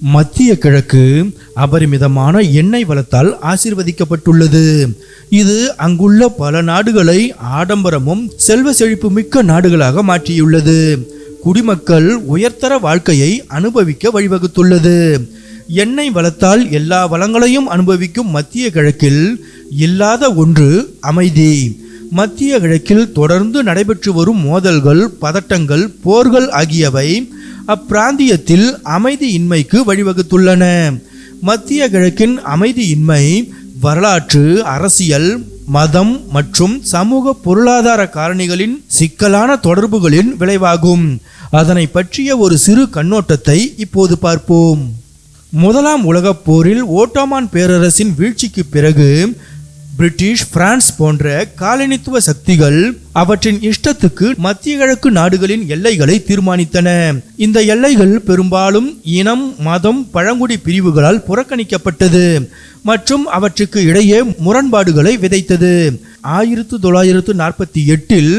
மத்திய கிழக்கு அபரிமிதமான எண்ணெய் வளத்தால் ஆசிர்வதிக்கப்பட்டுள்ளது. இது அங்குள்ள பல நாடுகளை ஆடம்பரமும் செல்வ செழிப்பு மிக்க நாடுகளாக மாற்றியுள்ளது. குடிமக்கள் உயர்தர வாழ்க்கையை அனுபவிக்க வழிவகுத்துள்ளது. எண்ணெய் வளத்தால் எல்லா வளங்களையும் அனுபவிக்கும் மத்திய கிழக்கில் இல்லாத ஒன்று அமைதி. மத்திய கிழக்கில் தொடர்ந்து நடைபெற்று வரும் மோதல்கள் பதட்டங்கள் போர்கள் ஆகியவை அப்பிராந்தியத்தில் அமைதியின்மைக்கு வழிவகுத்துள்ளன. மத்திய கிழக்கின் அமைதியின்மை வரலாற்று அரசியல் மதம் மற்றும் சமூக பொருளாதார காரணிகளின் சிக்கலான தொடர்புகளின் விளைவாகும். அதனை பற்றிய ஒரு சிறு கண்ணோட்டத்தை இப்போது பார்ப்போம். முதலாம் உலகப் போரில் ஓட்டோமான் பேரரசின் வீழ்ச்சிக்கு பிறகு பிரிட்டிஷ் பிரான்ஸ் போன்ற காலனித்துவ சக்திகள் அவற்றின் இஷ்டத்துக்கு மத்திய கிழக்கு நாடுகளின் எல்லைகளை தீர்மானித்தன. இந்த எல்லைகள் பெரும்பாலும் இனம் மதம் பழங்குடி பிரிவுகளால் புறக்கணிக்கப்பட்டது மற்றும் அவற்றுக்கு இடையே முரண்பாடுகளை விதைத்தது. ஆயிரத்து தொள்ளாயிரத்து நாற்பத்தி எட்டில்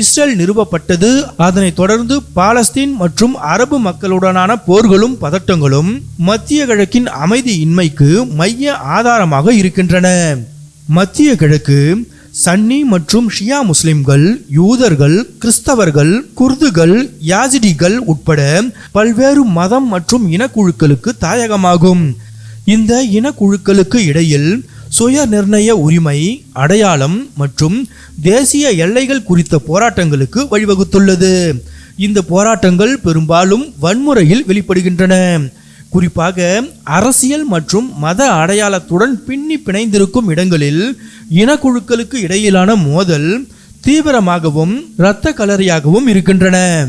இஸ்ரேல் நிறுவப்பட்டது. அதனைத் தொடர்ந்து பாலஸ்தீன் மற்றும் அரபு மக்களுடனான போர்களும் பதட்டங்களும் மத்திய கிழக்கின் அமைதியின்மைக்கு மைய ஆதாரமாக இருக்கின்றன. மத்திய கிழக்கு சன்னி மற்றும் ஷியா முஸ்லிம்கள் யூதர்கள் கிறிஸ்தவர்கள் குர்துகள் யாசிடிகள் உட்பட பல்வேறு மதம் மற்றும் இனக்குழுக்களுக்கு தாயகமாகும். இந்த இனக்குழுக்களுக்கு இடையில் சுய நிர்ணய உரிமை அடையாளம் மற்றும் தேசிய எல்லைகள் குறித்த போராட்டங்களுக்கு வழிவகுத்துள்ளது. இந்த போராட்டங்கள் பெரும்பாலும் வன்முறையில் வெளிப்படுகின்றன. குறிப்பாக அரசியல் மற்றும் மத அடையாளத்துடன் பின்னி பிணைந்திருக்கும் இடங்களில் இனக்குழுக்களுக்கு இடையிலான மோதல் தீவிரமாகவும் இரத்த கலரியாகவும் இருக்கின்றன.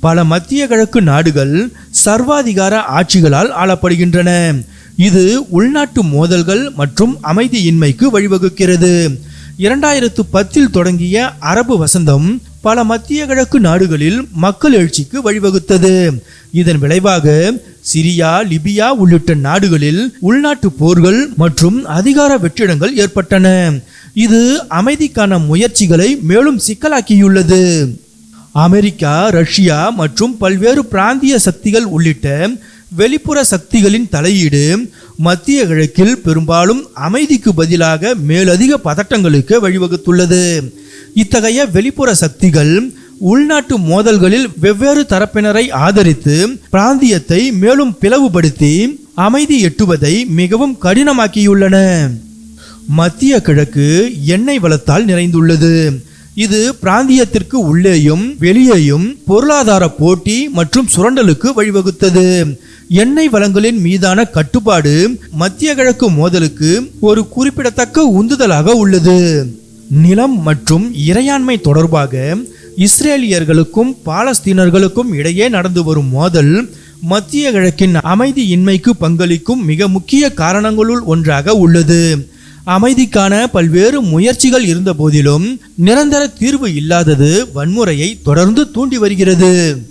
பல மத்திய கிழக்கு நாடுகள் சர்வாதிகார ஆட்சிகளால் ஆளப்படுகின்றன. இது உள்நாட்டு மோதல்கள் மற்றும் அமைதியின்மைக்கு வழிவகுக்கிறது. இரண்டாயிரத்து பத்தில் தொடங்கிய அரபு வசந்தம் பல மத்திய கிழக்கு நாடுகளில் மக்கள் எழுச்சிக்கு வழிவகுத்தது. இதன் விளைவாக சிரியா லிபியா உள்ளிட்ட நாடுகளில் உள்நாட்டு போர்கள் மற்றும் அதிகார வெற்றிடங்கள் ஏற்பட்டன. இது அமைதிக்கான முயற்சிகளை மேலும் சிக்கலாக்கியுள்ளது. அமெரிக்கா ரஷ்யா மற்றும் பல்வேறு பிராந்திய சக்திகள் உள்ளிட்ட வெளிப்புற சக்திகளின் தலையீடு மத்திய கிழக்கில் பெரும்பாலும் அமைதிக்கு பதிலாக மேலதிக பதட்டங்களுக்கு வழிவகுத்துள்ளது. இத்தகைய வெளிப்புற சக்திகள் உள்நாட்டு மோதல்களில் வெவ்வேறு தரப்பினரை ஆதரித்து பிராந்தியத்தை மேலும் பிளவுபடுத்தி அமைதி எட்டுவதை மிகவும் கடினமாக்கியுள்ளன. மத்திய கிழக்கு எண்ணெய் வளத்தால் நிறைந்துள்ளது. இது பிராந்தியத்திற்கு உள்ளேயும் வெளியேயும் பொருளாதார போட்டி மற்றும் சுரண்டலுக்கு வழிவகுத்தது. எண்ணெய் வளங்களின் மீதான கட்டுப்பாடு மத்திய கிழக்கு மோதலுக்கு ஒரு குறிப்பிடத்தக்க உந்துதலாக உள்ளது. நிலம் மற்றும் இறையாண்மை தொடர்பாக இஸ்ரேலியர்களுக்கும் பாலஸ்தீனர்களுக்கும் இடையே நடந்து வரும் மோதல் மத்திய கிழக்கின் அமைதியின்மைக்கு பங்களிக்கும் மிக முக்கிய காரணங்களுள் ஒன்றாக உள்ளது. அமைதிக்கான பல்வேறு முயற்சிகள் இருந்த போதிலும் நிரந்தர தீர்வு இல்லாதது வன்முறையை தொடர்ந்து தூண்டி வருகிறது.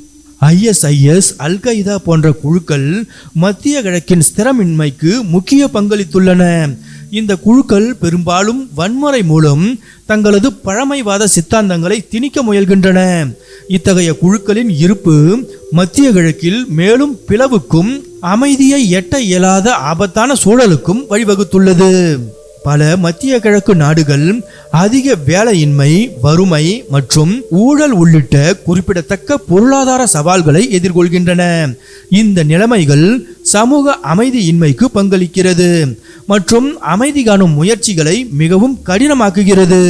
ஐஎஸ்ஐஎஸ் அல் போன்ற குழுக்கள் மத்திய கிழக்கின் ஸ்திரமின்மைக்கு முக்கிய பங்களித்துள்ளன. இந்த குழுக்கள் பெரும்பாலும் வன்முறை மூலம் தங்களது பழமைவாத சித்தாந்தங்களை திணிக்க முயல்கின்றன. இத்தகைய குழுக்களின் இருப்பு மத்திய கிழக்கில் மேலும் பிளவுக்கும் அமைதியை எட்ட இயலாத ஆபத்தான சூழலுக்கும் வழிவகுத்துள்ளது. பல மத்திய கிழக்கு நாடுகள் அதிக வேலையின்மை வறுமை மற்றும் ஊழல் உள்ளிட்ட குறிப்பிடத்தக்க பொருளாதார சவால்களை எதிர்கொள்கின்றன. இந்த நிலைமைகள் சமூக அமைதியின்மைக்கு பங்களிக்கிறது மற்றும் அமைதி காணும் முயற்சிகளை மிகவும் கடினமாக்குகிறது.